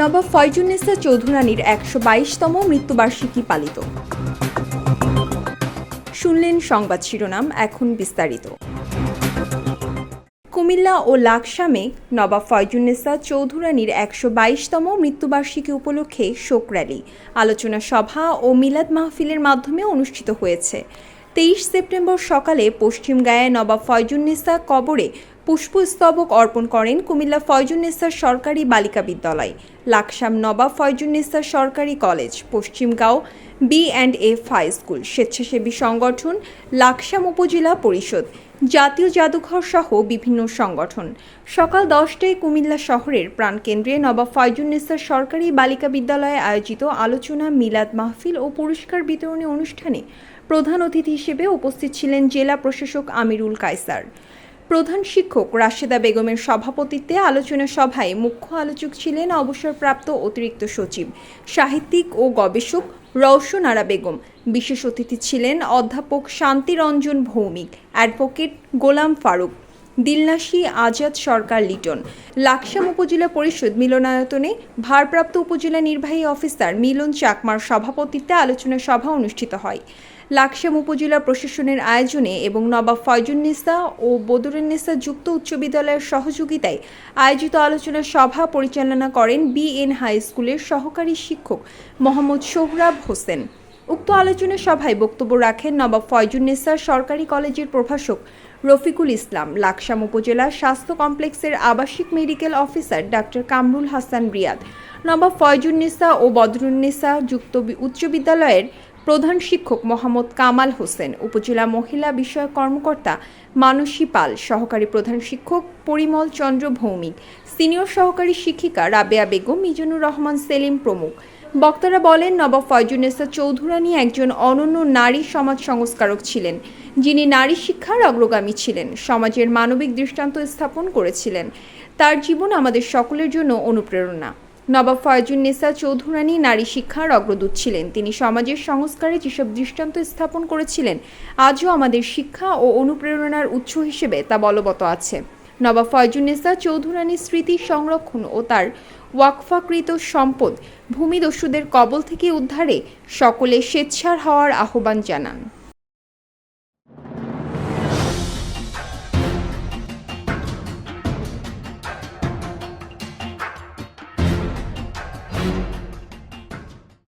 নবাব ফয়জুন্নেসা চৌধুরানীর একশো বাইশতম মৃত্যুবার্ষিকী পালিত। শুনলেন সংবাদ শিরোনাম, এখন বিস্তারিত। কুমিল্লা ও লাকসামে নবাব ফয়জুন্নেসা চৌধুরানীর একশো বাইশতম মৃত্যুবার্ষিকী উপলক্ষে শোক র্যালি। আলোচনা সভা ও মিলাদ মাহফিলের মাধ্যমে অনুষ্ঠিত হয়েছে। তেইশ সেপ্টেম্বর সকালে পশ্চিমগাঁয়ে নবাব ফয়জুন্নেসা কবরে পুষ্পস্তবক অর্পণ করেন কুমিল্লা ফয়জুন্নেসা সরকারি বালিকা বিদ্যালয়, লাকসাম নবাব ফয়জুন্নেসা সরকারি college Paschimgaon B and F high school, স্বেচ্ছাসেবী সংগঠন, লাকসাম উপজেলা পরিষদ, জাতীয় জাদুঘর সহ বিভিন্ন সংগঠন। সকাল দশটায় কুমিল্লা শহরের প্রাণকেন্দ্রে নবাব ফয়জুন্নেসা সরকারি বালিকা বিদ্যালয়ে আয়োজিত আলোচনা, মিলাদ মাহফিল ও পুরস্কার বিতরণী অনুষ্ঠানে প্রধান অতিথি হিসেবে উপস্থিত ছিলেন জেলা প্রশাসক আমিরুল কায়সার। প্রধান শিক্ষক রাশেদা বেগমের সভাপতিত্বে আলোচনা সভায় মুখ্য আলোচক ছিলেন অবসরপ্রাপ্ত অতিরিক্ত সচিব, সাহিত্যিক ও গবেষক রওশন আরা বেগম। বিশেষ অতিথি ছিলেন অধ্যাপক শান্তিরঞ্জন ভৌমিক, অ্যাডভোকেট গোলাম ফারুক, দিলনাসি আজাদ সরকার লিটন, লাকসাম উপজেলা পরিষদ মিলনায়তনে ভারপ্রাপ্ত উপজেলা নির্বাহী অফিসার মিলন চাকমার সভাপতিত্বে আলোচনা সভা অনুষ্ঠিত হয়। লাকসাম উপজেলা প্রশাসনের আয়োজনে এবং নবাব ফয়জুন্নেসা ও বদরুন্নেসা যুক্ত উচ্চ বিদ্যালয়ের সহযোগিতায় আয়োজিত আলোচনা সভা পরিচালনা করেন বিএন হাই স্কুলের সহকারী শিক্ষক মোহাম্মদ সোহরাব হোসেন। উক্ত আলোচনা সভায় বক্তব্য রাখেন নবাব ফয়জুন্নেসা সরকারি কলেজের প্রভাষক রফিকুল ইসলাম, লাকসাম উপজেলা স্বাস্থ্য কমপ্লেক্সের আবাসিক medical officer doctor Kamrul Hasan Riyad, Nawab Faizunnesa ও বদরুন্নেসা যুক্ত উচ্চ বিদ্যালয়ের প্রধান শিক্ষক মোহাম্মদ কামাল হোসেন, উপজেলা মহিলা বিষয়ক কর্মকর্তা মানসী পাল, সহকারী প্রধান শিক্ষক পরিমল চন্দ্র ভৌমিক, সিনিয়র সহকারী শিক্ষিকা রাবেয়া বেগম, মিজানুর রহমান সেলিম প্রমুখ। বক্তারা বলেন, নবাব ফয়জুন্নেসা চৌধুরানী একজন অনন্য নারী সমাজ সংস্কারক ছিলেন। যিনি নারী শিক্ষার অগ্রগামী ছিলেন, সমাজের মানবিক দৃষ্টান্ত স্থাপন করেছিলেন। তার জীবন আমাদের সকলের জন্য অনুপ্রেরণা। নবাব ফয়জুন্নেসা চৌধুরানী নারী শিক্ষার অগ্রদূত ছিলেন। তিনি সমাজের সংস্কারে যেসব দৃষ্টান্ত স্থাপন করেছিলেন, আজও আমাদের শিক্ষা ও অনুপ্রেরণার উৎস হিসেবে তা বলবৎ আছে। নবাব ফয়জুন্নেসা চৌধুরানীর স্মৃতি সংরক্ষণ ও তার ওয়াকফাকৃত সম্পদ ভূমিদস্যুদের কবল থেকে উদ্ধারে সকলে স্বেচ্ছার হওয়ার আহ্বান জানান।